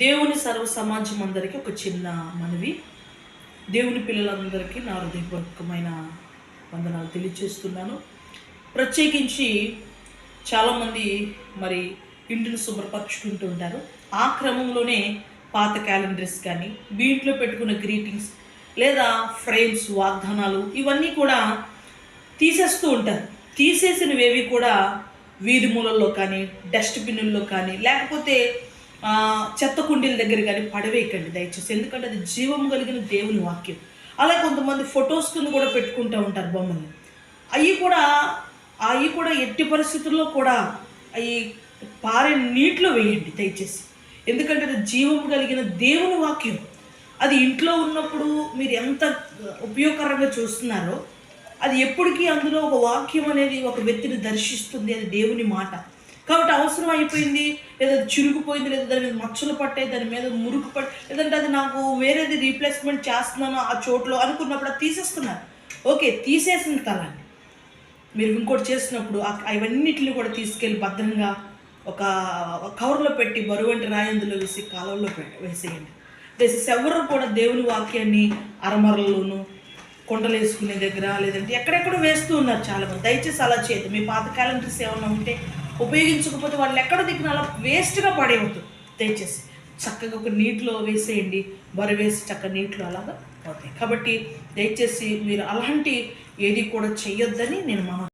దేవుని సర్వ సమాజం అందరికీ ఒక చిన్న మనవి. దేవుని పిల్లలందరికీ నా హృదయపూర్వకమైన వందనాలు తెలియజేస్తున్నాను ప్రత్యేకించి చాలామంది మరి ఇంటిని శుభ్రపరచుకుంటూ ఉంటారు. ఆ క్రమంలోనే పాత క్యాలెండర్స్ కానీ మీ ఇంట్లో పెట్టుకున్న గ్రీటింగ్స్ లేదా ఫ్రేమ్స్ వాగ్దానాలు ఇవన్నీ కూడా తీసేస్తూ ఉంటారు. తీసేసినవేవి కూడా వీధి మూలల్లో కానీ డస్ట్బిన్నుల్లో కానీ లేకపోతే చెత్త కుండీల దగ్గర కానీ పడవేయకండి దయచేసి. ఎందుకంటే అది జీవం కలిగిన దేవుని వాక్యం. అలా కొంతమంది ఫొటోస్ కింద కూడా పెట్టుకుంటూ ఉంటారు బొమ్మల్ని. అవి కూడా అవి కూడా ఎట్టి పరిస్థితుల్లో కూడా అవి పారే నీటిలో వేయండి దయచేసి. ఎందుకంటే అది జీవం కలిగిన దేవుని వాక్యం. అది ఇంట్లో ఉన్నప్పుడు మీరు ఎంత ఉపయోగకరంగా చూస్తున్నారో అది ఎప్పటికీ అందులో ఒక వాక్యం అనేది ఒక వ్యక్తిని దర్శిస్తుంది అది దేవుని మాట. కాబట్టి అవసరం అయిపోయింది లేదా అది చిరుగుపోయింది లేదా దాని మీద మచ్చలు పట్టాయి దాని మీద మురుకు పట్టి లేదంటే అది నాకు వేరేది రీప్లేస్మెంట్ చేస్తున్నాను ఆ చోట్లో అనుకున్నప్పుడు అది తీసేస్తున్నారు. ఓకే తీసేసిన తలాన్ని మీరు ఇంకోటి చేసినప్పుడు అవన్నిటిని కూడా తీసుకెళ్ళి భద్రంగా ఒక కవర్లో పెట్టి బరువంటి రాయందులో వేసి కాలంలో వేసేయండి. వేసేసి ఎవరు కూడా దేవుని వాక్యాన్ని అరమరల్లోనూ కొండలు వేసుకునే దగ్గర లేదంటే ఎక్కడెక్కడ వేస్తూ ఉన్నారు చాలామంది. దయచేసి అలా చేయదు మీ పాత క్యాలెండర్స్ ఏమైనా ఉంటే ఉపయోగించకపోతే వాళ్ళు ఎక్కడ దిగిన అలా వేస్ట్గా పడేయవద్దు దయచేసి చక్కగా ఒక నీటిలో వేసేయండి. వరవేసి చక్కగా నీటిలో అలాగా పోతాయి కాబట్టి దయచేసి మీరు అలాంటి ఏది కూడా చేయొద్దని నేను మన